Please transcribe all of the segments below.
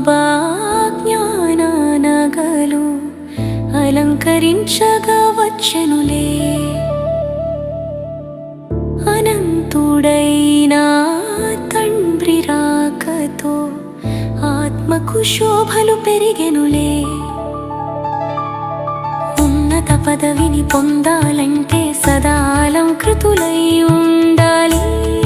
జ్ఞాననగలు అలంకరించగవచ్చనులే అనంతుడైనా తండ్రి రాకతో ఆత్మకు శోభలు పెరిగెనులే. ఉన్నత పదవిని పొందాలంటే సదా అలంకృతులై ఉండాలి.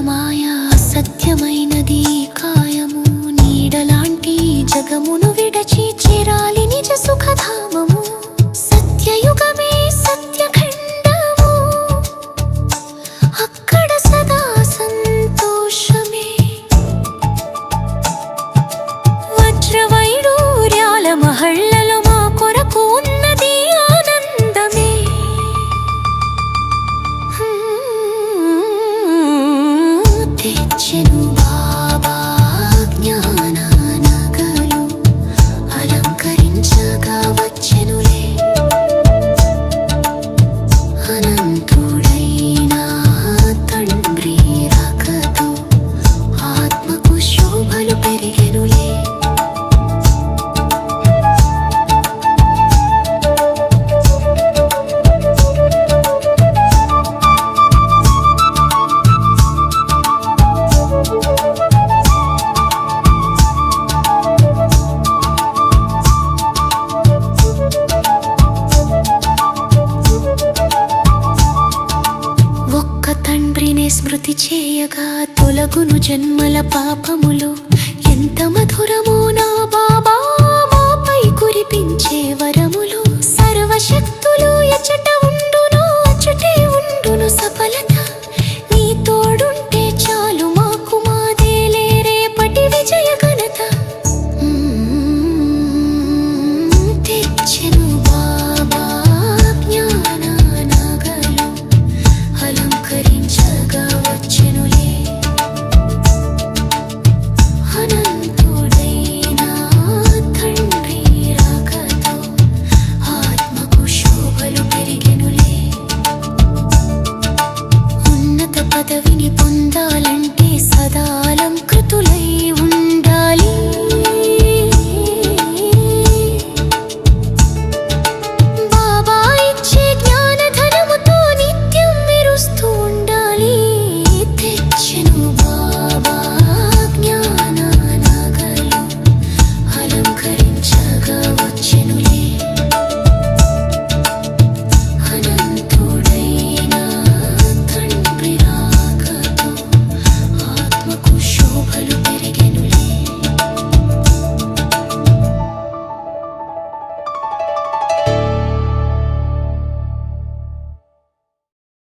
మాయా సత్యమైనది కాయము నీడలాంటి జగమును విడచి చిరాలి నిజ సుఖధామ స్మృతి చేయగా తొలగును జన్మల పాపములు. ఎంత మధురమో నా బాబా మాపై కురిపించే వరములు. సర్వశక్తులు